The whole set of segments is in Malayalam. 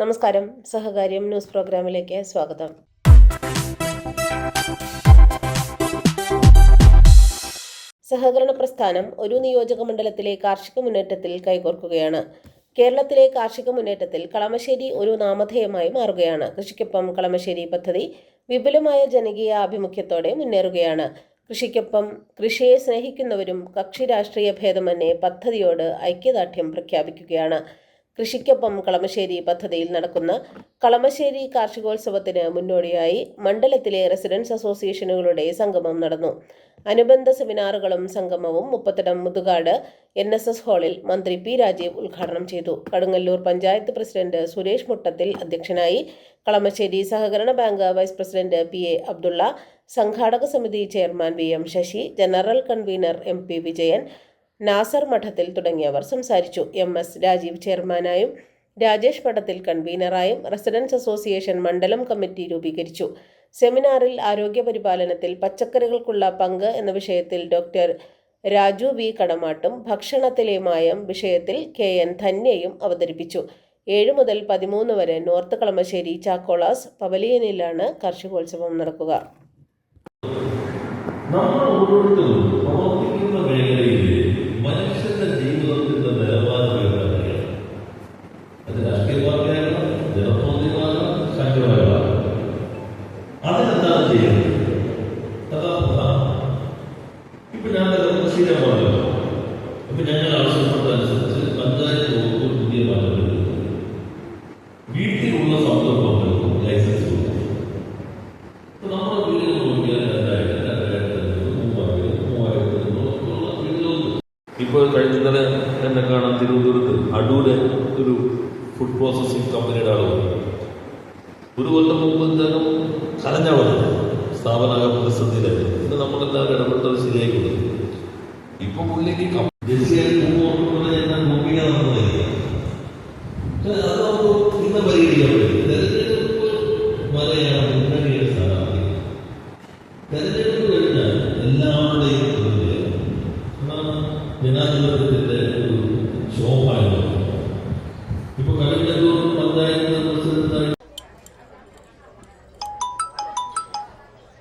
നമസ്കാരം. സഹകാര്യം ന്യൂസ് പ്രോഗ്രാമിലേക്ക് സ്വാഗതം. സഹകരണ പ്രസ്ഥാനം ഒരു നിയോജക മണ്ഡലത്തിലെ കാർഷിക മുന്നേറ്റത്തിൽ കൈകോർക്കുകയാണ്. കേരളത്തിലെ കാർഷിക മുന്നേറ്റത്തിൽ കളമശ്ശേരി ഒരു നാമധേയമായി മാറുകയാണ്. കൃഷിക്കൊപ്പം കളമശ്ശേരി പദ്ധതി വിപുലമായ ജനകീയ ആഭിമുഖ്യത്തോടെ മുന്നേറുകയാണ്. കൃഷിക്കൊപ്പം കൃഷിയെ സ്നേഹിക്കുന്നവരും കക്ഷി രാഷ്ട്രീയ ഭേദമന്യേ പദ്ധതിയോട് ഐക്യദാർഢ്യം പ്രഖ്യാപിക്കുകയാണ്. കൃഷിക്കൊപ്പം കളമശ്ശേരി പദ്ധതിയിൽ നടക്കുന്ന കളമശ്ശേരി കാർഷികോത്സവത്തിന് മുന്നോടിയായി മണ്ഡലത്തിലെ റെസിഡൻസ് അസോസിയേഷനുകളുടെ സംഗമം നടന്നു. അനുബന്ധ സെമിനാറുകളും സംഗമവും Muppathadam Muthukad N S S ഹാളിൽ മന്ത്രി പി രാജീവ് ഉദ്ഘാടനം ചെയ്തു. കടുങ്ങല്ലൂർ പഞ്ചായത്ത് പ്രസിഡന്റ് സുരേഷ് മുട്ടത്തിൽ അധ്യക്ഷനായി കളമശ്ശേരി സഹകരണ bank vice president P A Abdulla സംഘാടക സമിതി chairman V M Sasi general convener M P Vijayan Nasar Madathil തുടങ്ങിയവർ സംസാരിച്ചു. എം എസ് രാജീവ് ചെയർമാനായും രാജേഷ് മഠത്തിൽ കൺവീനറായും റെസിഡൻസ് അസോസിയേഷൻ മണ്ഡലം കമ്മിറ്റി രൂപീകരിച്ചു. സെമിനാറിൽ ആരോഗ്യപരിപാലനത്തിൽ പച്ചക്കറികൾക്കുള്ള പങ്ക് എന്ന വിഷയത്തിൽ ഡോക്ടർ രാജു വി. കടമാട്ടും ഭക്ഷണത്തിലെ മായം വിഷയത്തിൽ കെ. എൻ. ധന്യയും അവതരിപ്പിച്ചു. ഏഴ് മുതൽ പതിമൂന്ന് വരെ നോർത്ത് കളമശ്ശേരി ചാക്കോളാസ് പവലിയനിലാണ് കാർഷികോത്സവം നടക്കുക. നമ്മൾ ഓരോരുത്തരും പ്രവർത്തിക്കുന്ന മേഖലയിൽ ഫുഡ് പ്രോസസ്സിംഗ് കമ്പനിയുടെ ആളുകൾ ഒരു കൊല്ലം മുമ്പ് എന്തായാലും കലഞ്ഞാ വന്നത് സ്ഥാപന പ്രതിസന്ധിയിലായിരുന്നു പിന്നെ നമ്മളെല്ലാവരും ഇടപെട്ടത് ശരിയായി കൊടുക്കും ഇപ്പൊ പുള്ളിക്ക് മൂന്ന് ഓർമ്മ ഞാൻ നോക്കിക്കാൻ നടന്നതായിരിക്കും അതൊന്നും ഇന്ന് പരിഹരിക്കാൻ പറ്റും. തെരഞ്ഞെടുപ്പ് വരെയാണ് മുന്നണിയുടെ സ്ഥാനാർത്ഥി. തെരഞ്ഞെടുപ്പ് കഴിഞ്ഞാൽ എല്ലാവരുടെയും ജനാധിപത്യത്തിന്റെ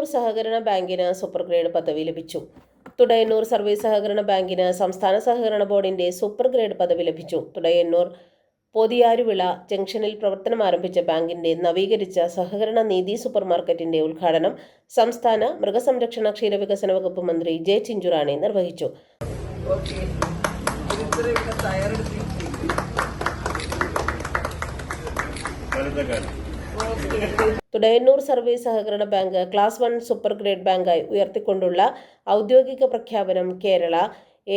Thudayannoor സഹകരണ ബാങ്കിന് സൂപ്പർ ഗ്രേഡ് പദവി ലഭിച്ചു. തുടയന്നൂർ സർവീസ് സഹകരണ ബാങ്കിന് സംസ്ഥാന സഹകരണ ബോർഡിന്റെ സൂപ്പർ ഗ്രേഡ് പദവി ലഭിച്ചു. തുടയന്നൂർ പോതിയാരുവിള ജംഗ്ഷനിൽ പ്രവർത്തനം ആരംഭിച്ച ബാങ്കിന്റെ നവീകരിച്ച സഹകരണ നീതി സൂപ്പർ മാർക്കറ്റിന്റെ ഉദ്ഘാടനം സംസ്ഥാന മൃഗസംരക്ഷണ ക്ഷീരവികസന വകുപ്പ് മന്ത്രി ജെ ചിഞ്ചുറാണി നിർവഹിച്ചു. തുടയന്നൂർ സർവീസ് സഹകരണ bank class one super grade ബാങ്കായി ഉയർത്തിക്കൊണ്ടുള്ള ഔദ്യോഗിക പ്രഖ്യാപനം Kerala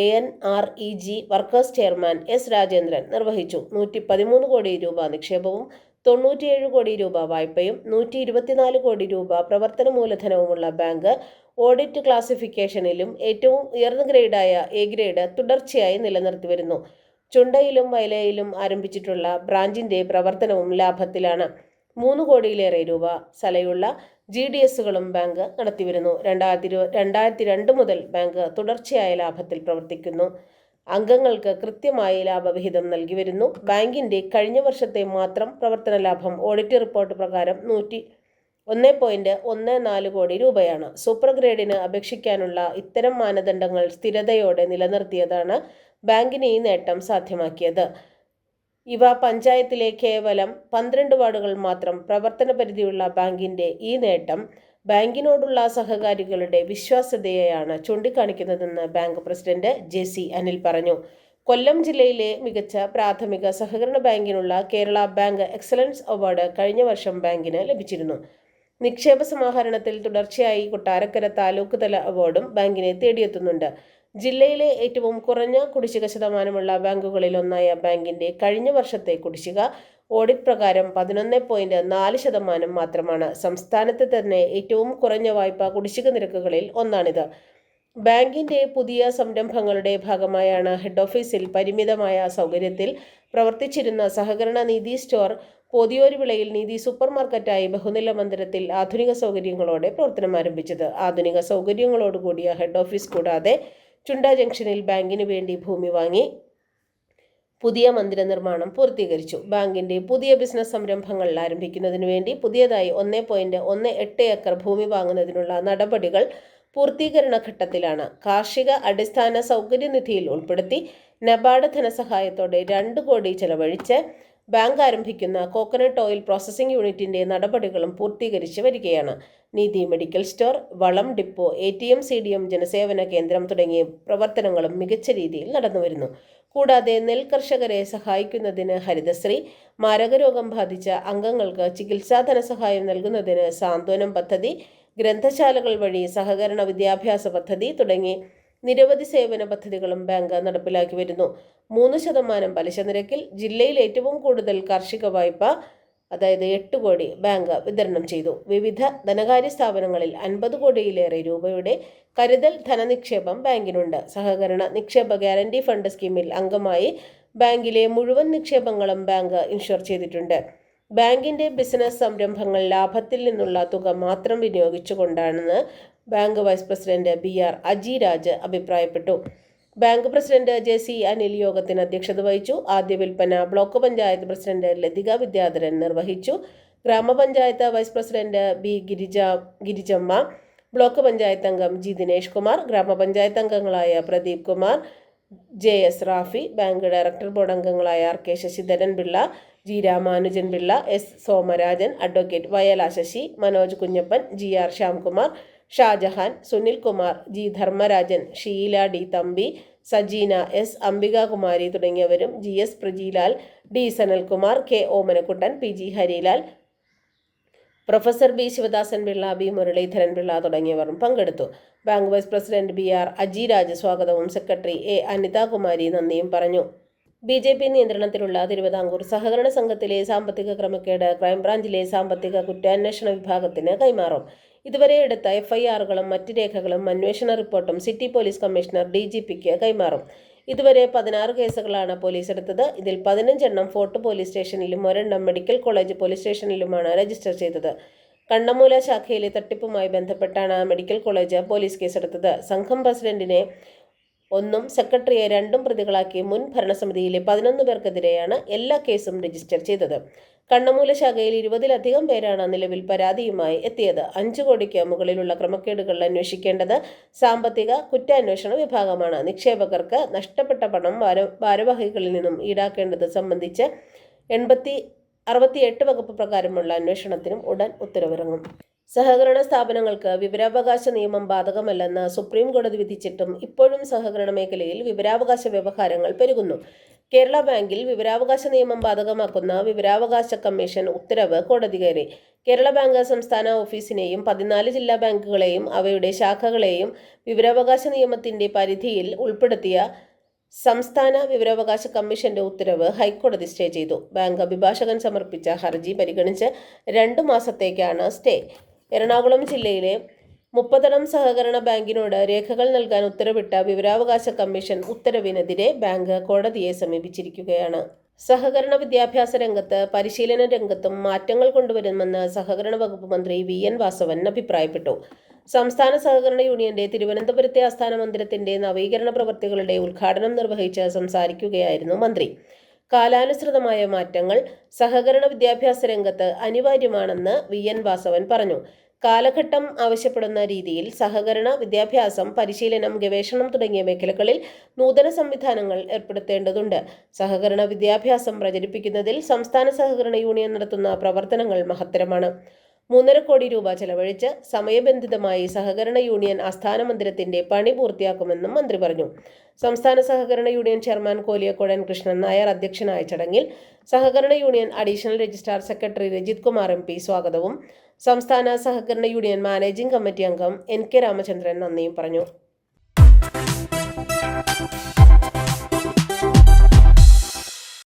A N R E G workers chairman S Rajendran നിർവഹിച്ചു. നൂറ്റി പതിമൂന്ന് കോടി രൂപ നിക്ഷേപവും തൊണ്ണൂറ്റിയേഴ് കോടി രൂപ വായ്പയും നൂറ്റി ഇരുപത്തിനാല് കോടി രൂപ പ്രവർത്തന മൂലധനവുമുള്ള ബാങ്ക് ഓഡിറ്റ് ക്ലാസിഫിക്കേഷനിലും ഏറ്റവും ഉയർന്ന ഗ്രേഡായ എ ഗ്രേഡ് തുടർച്ചയായി നിലനിർത്തി വരുന്നു ചുണ്ടയിലും വയലയിലും ആരംഭിച്ചിട്ടുള്ള ബ്രാഞ്ചിന്റെ പ്രവർത്തനവും ലാഭത്തിലാണ്. മൂന്ന് കോടിയിലേറെ രൂപ സലയുള്ള ജി ഡി എസുകളും ബാങ്ക് നടത്തിവരുന്നു. രണ്ടായിരത്തി ഇരു രണ്ടായിരത്തി രണ്ട് മുതൽ ബാങ്ക് തുടർച്ചയായ ലാഭത്തിൽ പ്രവർത്തിക്കുന്നു. അംഗങ്ങൾക്ക് കൃത്യമായി ലാഭവിഹിതം നൽകി വരുന്നു ബാങ്കിന്റെ കഴിഞ്ഞ വർഷത്തെ മാത്രം പ്രവർത്തന ലാഭം ഓഡിറ്റ് റിപ്പോർട്ട് പ്രകാരം നൂറ്റി ഒന്ന് പോയിന്റ് ഒന്ന് നാല് കോടി രൂപയാണ്. സൂപ്പർ ഗ്രേഡിന് അപേക്ഷിക്കാനുള്ള ഇത്തരം മാനദണ്ഡങ്ങൾ സ്ഥിരതയോടെ നിലനിർത്തിയതാണ് ബാങ്കിന് ഈ നേട്ടം സാധ്യമാക്കിയത്. ഇവ പഞ്ചായത്തിലെ കേവലം പന്ത്രണ്ട് വാർഡുകൾ മാത്രം പ്രവർത്തന പരിധിയുള്ള ബാങ്കിന്റെ ഈ നേട്ടം ബാങ്കിനോടുള്ള സഹകാരികളുടെ വിശ്വാസ്യതയെയാണ് ചൂണ്ടിക്കാണിക്കുന്നതെന്ന് bank president J C Anil പറഞ്ഞു. കൊല്ലം ജില്ലയിലെ മികച്ച പ്രാഥമിക സഹകരണ ബാങ്കിനുള്ള കേരള ബാങ്ക് എക്സലൻസ് അവാർഡ് കഴിഞ്ഞ വർഷം ബാങ്കിന് ലഭിച്ചിരുന്നു. നിക്ഷേപ സമാഹരണത്തിൽ തുടർച്ചയായി കൊട്ടാരക്കര താലൂക്ക് തല അവാർഡും ബാങ്കിനെ തേടിയെത്തുന്നുണ്ട്. ജില്ലയിലെ ഏറ്റവും കുറഞ്ഞ കുടിശ്ശിക ശതമാനമുള്ള ബാങ്കുകളിലൊന്നായ ബാങ്കിന്റെ കഴിഞ്ഞ വർഷത്തെ കുടിശ്ശിക ഓഡിറ്റ് പ്രകാരം പതിനൊന്ന് പോയിന്റ് നാല് ശതമാനം മാത്രമാണ്. സംസ്ഥാനത്ത് തന്നെ ഏറ്റവും കുറഞ്ഞ വായ്പാ കുടിശ്ശിക നിരക്കുകളിൽ ഒന്നാണിത്. ബാങ്കിന്റെ പുതിയ സംരംഭങ്ങളുടെ ഭാഗമായാണ് ഹെഡ് ഓഫീസിൽ പരിമിതമായ സൗകര്യത്തിൽ പ്രവർത്തിച്ചിരുന്ന സഹകരണ നീതി സ്റ്റോർ പോതിയോര് വിളയിൽ നീതി സൂപ്പർ മാർക്കറ്റായി ബഹുനില മന്ദിരത്തിൽ ആധുനിക സൗകര്യങ്ങളോടെ പ്രവർത്തനം ആരംഭിച്ചത്. ആധുനിക സൗകര്യങ്ങളോടുകൂടിയ ഹെഡ് ഓഫീസ് കൂടാതെ ചുണ്ട ജംഗ്ഷനിൽ ബാങ്കിന് വേണ്ടി ഭൂമി വാങ്ങി പുതിയ മന്ദിര നിർമ്മാണം പൂർത്തീകരിച്ചു. ബാങ്കിന്റെ പുതിയ ബിസിനസ് സംരംഭങ്ങൾ ആരംഭിക്കുന്നതിന് വേണ്ടി പുതിയതായി ഒന്ന് പോയിന്റ് ഒന്ന് എട്ട് ഏക്കർ ഭൂമി വാങ്ങുന്നതിനുള്ള നടപടികൾ പൂർത്തീകരണ ഘട്ടത്തിലാണ്. കാർഷിക അടിസ്ഥാന സൗകര്യ നിധിയിൽ ഉൾപ്പെടുത്തി നബാർഡ് ധനസഹായത്തോടെ രണ്ട് കോടി ചെലവഴിച്ച് ബാങ്ക് ആരംഭിക്കുന്ന കോക്കനട്ട് ഓയിൽ പ്രോസസ്സിംഗ് യൂണിറ്റിന്റെ നടപടികളും പൂർത്തീകരിച്ച് വരികയാണ്. നീതി മെഡിക്കൽ സ്റ്റോർ വളം depot A T M C D M ജനസേവന കേന്ദ്രം തുടങ്ങിയ പ്രവർത്തനങ്ങളും മികച്ച രീതിയിൽ നടന്നുവരുന്നു. കൂടാതെ നെൽ കർഷകരെ സഹായിക്കുന്നതിന് ഹരിതശ്രീ മാരകരോഗം ബാധിച്ച അംഗങ്ങൾക്ക് ചികിത്സാ ധനസഹായം നൽകുന്നതിന് സാന്ത്വനം പദ്ധതി ഗ്രന്ഥശാലകൾ വഴി സഹകരണ വിദ്യാഭ്യാസ പദ്ധതി തുടങ്ങി നിരവധി സേവന പദ്ധതികളും ബാങ്ക് നടപ്പിലാക്കി വരുന്നു. മൂന്ന് ശതമാനം പലിശ നിരക്കിൽ ജില്ലയിൽ ഏറ്റവും കൂടുതൽ കാർഷിക വായ്പ അതായത് എട്ട് കോടി ബാങ്ക് വിതരണം ചെയ്തു. വിവിധ ധനകാര്യ സ്ഥാപനങ്ങളിൽ അൻപത് കോടിയിലേറെ രൂപയുടെ കരുതൽ ധനനിക്ഷേപം ബാങ്കിനുണ്ട്. സഹകരണ നിക്ഷേപ ഗ്യാരണ്ടി ഫണ്ട് സ്കീമിൽ അംഗമായി ബാങ്കിലെ മുഴുവൻ നിക്ഷേപങ്ങളും ബാങ്ക് ഇൻഷുർ ചെയ്തിട്ടുണ്ട്. ബാങ്കിന്റെ ബിസിനസ് സംരംഭങ്ങൾ ലാഭത്തിൽ നിന്നുള്ള തുക മാത്രം വിനിയോഗിച്ചുകൊണ്ടാണെന്ന് bank vice president B R Aji Raj അഭിപ്രായപ്പെട്ടു. Bank president J C Anil യോഗത്തിന് അധ്യക്ഷത വഹിച്ചു. ആദ്യ വിൽപ്പന ബ്ലോക്ക് പഞ്ചായത്ത് പ്രസിഡന്റ് ലതിക വിദ്യാധരൻ നിർവഹിച്ചു. ഗ്രാമപഞ്ചായത്ത് vice president B Girija Girijamma block panchayat അംഗം ജി ദിനേഷ് കുമാർ ഗ്രാമപഞ്ചായത്ത് അംഗങ്ങളായ Pradeep Kumar J S Rafi bank director board അംഗങ്ങളായ R K Sasidharan Pillai G Ramanujan Pillai S Somarajan advocate Vayala Sasi Manoj Kunjappan G R Shyamkumar Shajahan Sunil Kumar G Dharmarajan Sheela D Thampi Sajeena S Ambikakumari തുടങ്ങിയവരും G S Prajilal D Sanalkumar K Omanakuttan P G Harilal professor B Sivadasan Pillai B Muraleedharan Pillai തുടങ്ങിയവരും പങ്കെടുത്തു. Bank vice president B R Ajiraj സ്വാഗതവും സെക്രട്ടറി എ അനിതാകുമാരി നന്ദിയും പറഞ്ഞു. ബി ജെ പി നിയന്ത്രണത്തിലുള്ള തിരുവിതാംകൂർ സഹകരണ സംഘത്തിലെ സാമ്പത്തിക ക്രമക്കേട് ക്രൈംബ്രാഞ്ചിലെ സാമ്പത്തിക കുറ്റാന്വേഷണ വിഭാഗത്തിന് കൈമാറും. ഇതുവരെ എടുത്ത എഫ്ഐആറുകളും മറ്റ് രേഖകളും അന്വേഷണ റിപ്പോർട്ടും സിറ്റി പോലീസ് കമ്മീഷണർ ഡി കൈമാറും. ഇതുവരെ പതിനാറ് കേസുകളാണ് പോലീസ് എടുത്തത്. ഇതിൽ പതിനഞ്ചെണ്ണം ഫോർട്ട് പോലീസ് സ്റ്റേഷനിലും ഒരെണ്ണം മെഡിക്കൽ കോളേജ് പോലീസ് സ്റ്റേഷനിലുമാണ് രജിസ്റ്റർ ചെയ്തത്. കണ്ണമൂല ശാഖയിലെ തട്ടിപ്പുമായി ബന്ധപ്പെട്ടാണ് മെഡിക്കൽ കോളേജ് പോലീസ് കേസെടുത്തത് സംഘം പ്രസിഡന്റിനെ ഒന്നും സെക്രട്ടറിയെ രണ്ടും പ്രതികളാക്കി മുൻ ഭരണസമിതിയിലെ പതിനൊന്ന് പേർക്കെതിരെയാണ് എല്ലാ കേസും രജിസ്റ്റർ ചെയ്തത്. കണ്ണമൂല ശാഖയിൽ ഇരുപതിലധികം പേരാണ് നിലവിൽ പരാതിയുമായി എത്തിയത്. അഞ്ചു കോടിക്ക് മുകളിലുള്ള ക്രമക്കേടുകൾ അന്വേഷിക്കേണ്ടത് സാമ്പത്തിക കുറ്റാന്വേഷണ വിഭാഗമാണ്. നിക്ഷേപകർക്ക് നഷ്ടപ്പെട്ട പണം ഭാര ഭാരവാഹികളിൽ നിന്നും ഈടാക്കേണ്ടത് സംബന്ധിച്ച് എൺപത്തി അറുപത്തിയെട്ട് വകുപ്പ് പ്രകാരമുള്ള അന്വേഷണത്തിനും ഉടൻ ഉത്തരവിറങ്ങും. സഹകരണ സ്ഥാപനങ്ങൾക്ക് വിവരാവകാശ നിയമം ബാധകമല്ലെന്ന് സുപ്രീം കോടതി വിധിച്ചിട്ടും ഇപ്പോഴും സഹകരണ മേഖലയിൽ വിവരാവകാശ വ്യവഹാരങ്ങൾ പെരുകുന്നു. കേരള ബാങ്കിൽ വിവരാവകാശ നിയമം ബാധകമാക്കുന്ന വിവരാവകാശ കമ്മീഷൻ ഉത്തരവ് കോടതി കയറി. കേരള ബാങ്ക് സംസ്ഥാന ഓഫീസിനെയും പതിനാല് ജില്ലാ ബാങ്കുകളെയും അവയുടെ ശാഖകളെയും വിവരാവകാശ നിയമത്തിന്റെ പരിധിയിൽ ഉൾപ്പെടുത്തിയ സംസ്ഥാന വിവരാവകാശ കമ്മീഷന്റെ ഉത്തരവ് ഹൈക്കോടതി സ്റ്റേ ചെയ്തു. ബാങ്ക് അഭിഭാഷകൻ സമർപ്പിച്ച ഹർജി പരിഗണിച്ച് രണ്ടു മാസത്തേക്കാണ് സ്റ്റേ. എറണാകുളം ജില്ലയിലെ മുപ്പതടം സഹകരണ ബാങ്കിനോട് രേഖകൾ നൽകാൻ ഉത്തരവിട്ട വിവരാവകാശ കമ്മീഷൻ ഉത്തരവിനെതിരെ ബാങ്ക് കോടതിയെ സമീപിച്ചിരിക്കുകയാണ്. സഹകരണ വിദ്യാഭ്യാസ രംഗത്ത് പരിശീലന രംഗത്തും മാറ്റങ്ങൾ കൊണ്ടുവരുമെന്ന് സഹകരണ വകുപ്പ് മന്ത്രി വി. എൻ. വാസവൻ അഭിപ്രായപ്പെട്ടു. സംസ്ഥാന സഹകരണ യൂണിയന്റെ തിരുവനന്തപുരത്തെ ആസ്ഥാന മന്ദിരത്തിന്റെ നവീകരണ പ്രവൃത്തികളുടെ ഉദ്ഘാടനം നിർവഹിച്ച് സംസാരിക്കുകയായിരുന്നു മന്ത്രി. കാലാനുസൃതമായ മാറ്റങ്ങൾ സഹകരണ വിദ്യാഭ്യാസ രംഗത്ത് അനിവാര്യമാണെന്ന് വി. എൻ. വാസവൻ പറഞ്ഞു. കാലഘട്ടം ആവശ്യപ്പെടുന്ന രീതിയിൽ സഹകരണ വിദ്യാഭ്യാസം പരിശീലനം ഗവേഷണം തുടങ്ങിയ മേഖലകളിൽ നൂതന സംവിധാനങ്ങൾ ഏർപ്പെടുത്തേണ്ടതുണ്ട്. സഹകരണ വിദ്യാഭ്യാസം പ്രചരിപ്പിക്കുന്നതിൽ സംസ്ഥാന സഹകരണ യൂണിയൻ നടത്തുന്ന പ്രവർത്തനങ്ങൾ മഹത്തരമാണ്. മൂന്നര കോടി രൂപ ചെലവഴിച്ച് സമയബന്ധിതമായി സഹകരണ യൂണിയൻ ആസ്ഥാന മന്ദിരത്തിന്റെ പണി പൂർത്തിയാക്കുമെന്നും മന്ത്രി പറഞ്ഞു. സംസ്ഥാന സഹകരണ യൂണിയൻ ചെയർമാൻ കോലിയക്കോടൻ കൃഷ്ണൻ നായർ അധ്യക്ഷനായ ചടങ്ങിൽ സഹകരണ union additional registrar secretary Rajith Kumar M P സ്വാഗതവും സംസ്ഥാന സഹകരണ യൂണിയൻ മാനേജിംഗ് കമ്മിറ്റി അംഗം എൻ കെ രാമചന്ദ്രൻ നന്ദിയും പറഞ്ഞു.